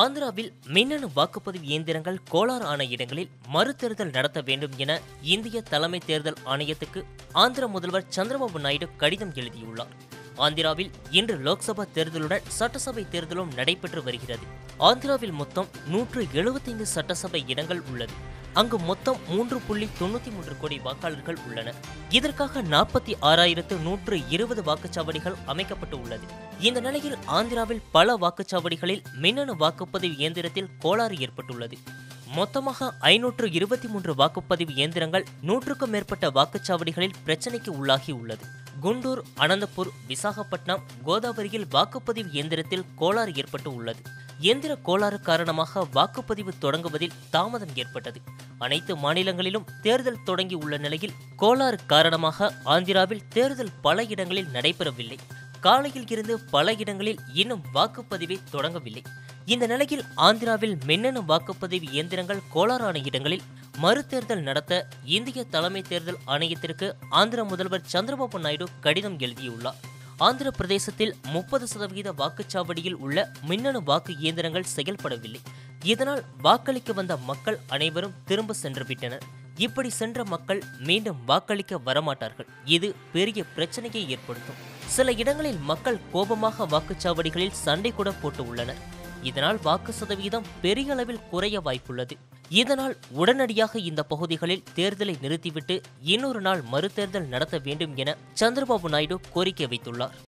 ஆந்திராவில் மின்னணு வாக்குப்பதிவு இயந்திரங்கள் கோளாறு ஆன இடங்களில் மறுதேர்தல் நடத்த வேண்டும் என இந்திய தலைமை தேர்தல் ஆணையத்துக்கு ஆந்திர முதல்வர் சந்திரபாபு நாயுடு கடிதம் எழுதியுள்ளார். ஆந்திராவில் இன்று லோக்சபா தேர்தலுடன் சட்டசபை தேர்தலும் நடைபெற்று வருகிறது. ஆந்திராவில் மொத்தம் நூற்று எழுபத்தைந்து சட்டசபை இடங்கள் உள்ளது. அங்கு மொத்தம் மூன்று புள்ளி தொண்ணூத்தி மூன்று கோடி வாக்காளர்கள் உள்ளனர். இதற்காக நாற்பத்தி ஆறாயிரத்து நூற்று இருபது வாக்குச்சாவடிகள் அமைக்கப்பட்டு உள்ளது. இந்த நிலையில் ஆந்திராவில் பல வாக்குச்சாவடிகளில் மின்னணு வாக்குப்பதிவு இயந்திரத்தில் கோளாறு ஏற்பட்டுள்ளது. மொத்தமாக ஐநூற்று இருபத்தி மூன்று வாக்குப்பதிவு இயந்திரங்கள் நூற்றுக்கும் மேற்பட்ட வாக்குச்சாவடிகளில் பிரச்சினைக்கு உள்ளாகி உள்ளது. குண்டூர் அனந்தபூர் விசாகப்பட்டினம் கோதாவரியில் வாக்குப்பதிவு இயந்திரத்தில் கோளாறு ஏற்பட்டு உள்ளது. இயந்திர கோளாறு காரணமாக வாக்குப்பதிவு தொடங்குவதில் தாமதம் ஏற்பட்டது. அனைத்து மாநிலங்களிலும் தேர்தல் தொடங்கி உள்ள நிலையில் கோளாறு காரணமாக ஆந்திராவில் தேர்தல் பல இடங்களில் நடைபெறவில்லை. காலையில் இருந்து பல இடங்களில் இன்னும் வாக்குப்பதிவை தொடங்கவில்லை. இந்த நிலையில் ஆந்திராவில் மின்னணு வாக்குப்பதிவு இயந்திரங்கள் கோளாறான இடங்களில் மறுதேர்தல் நடத்த இந்திய தலைமை தேர்தல் ஆணையத்திற்கு ஆந்திர முதல்வர் சந்திரபாபு நாயுடு கடிதம் எழுதியுள்ளார். ஆந்திர பிரதேசத்தில் முப்பது சதவீத வாக்குச்சாவடியில் உள்ள மின்னணு வாக்கு இயந்திரங்கள் செயல்படவில்லை. இதனால் வாக்களிக்க வந்த மக்கள் அனைவரும் திரும்ப சென்றுவிட்டனர். இப்படி சென்ற மக்கள் மீண்டும் வாக்களிக்க வரமாட்டார்கள். இது பெரிய பிரச்சனையை ஏற்படுத்தும். சில இடங்களில் மக்கள் கோபமாக வாக்குச்சாவடிகளில் சண்டை கூட போட்டு உள்ளனர். இதனால் வாக்கு சதவீதம் பெரிய அளவில் குறைய வாய்ப்புள்ளது. இதனால் உடனடியாக இந்த பகுதிகளில் தேர்தலை நிறுத்திவிட்டு இன்னொரு நாள் மறுதேர்தல் நடத்த வேண்டும் என சந்திரபாபு நாயுடு கோரிக்கை வைத்துள்ளார்.